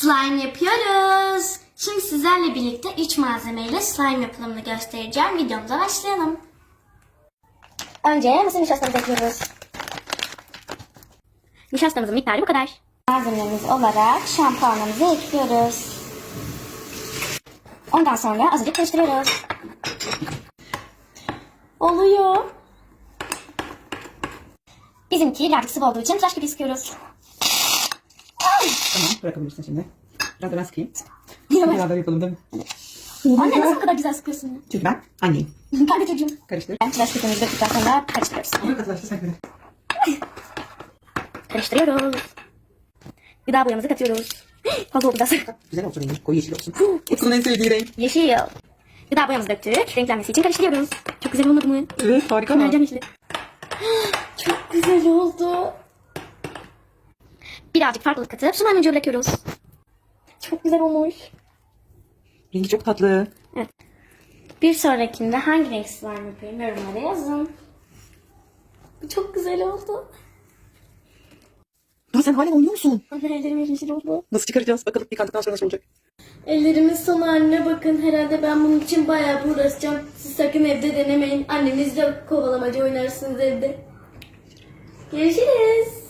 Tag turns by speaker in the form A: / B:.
A: Slime yapıyoruz. Şimdi sizlerle birlikte 3 malzemeyle slime yapımını göstereceğim. Videomuza başlayalım. Önce mısır nişastamızı ekliyoruz. Nişastamızın miktarı bu kadar. Malzememiz olarak şampuanımızı ekliyoruz. Ondan sonra azıcık karıştırıyoruz. Oluyor. Bizimki birazcık sıvı olduğu için tıraş gibi sıkıyoruz.
B: Tamam bırakabilirsin şimdi. Biraz da ben sıkayım.
A: Yine
B: Beraber yapalım değil mi?
A: Anne nasıl bu kadar güzel sıkıyorsun ya?
B: Çünkü ben anneyim.
A: Ben de çocuğum.
B: Karıştır.
A: Ben tıraş köpüğümüzü döktükten sonra karıştırıyoruz.
B: Ama katılaştı sen de.
A: Karıştırıyoruz. Gıda boyamızı katıyoruz. Fazla oldu biraz.
B: Güzel olsun rengi. Koyu yeşil olsun. Utku'nun en sevdiği renk.
A: Yeşil. Gıda boyamızı döktük. Renklenmesi için karıştırıyoruz. Çok güzel olmadı mı?
B: Evet harika.
A: Mercan yeşili. Çok güzel oldu. Birazcık farklılık katıp ucu bırakıyoruz. Çok güzel olmuş.
B: Rengi çok tatlı.
A: Evet. Bir sonrakinde hangi renk slime yapayım yorumlara yazın. Bu çok güzel oldu.
B: Dur sen hala oynuyor musun?
A: Anne ellerim yeşil oldu.
B: Nasıl çıkaracağız? Bakalım yıkandıktan sonra nasıl olacak?
A: Ellerimin son haline bakın. Herhalde ben bunun için bayağı uğraşacağım. Siz sakın evde denemeyin. Annemizle kovalamaca oynarsınız evde. Görüşürüz.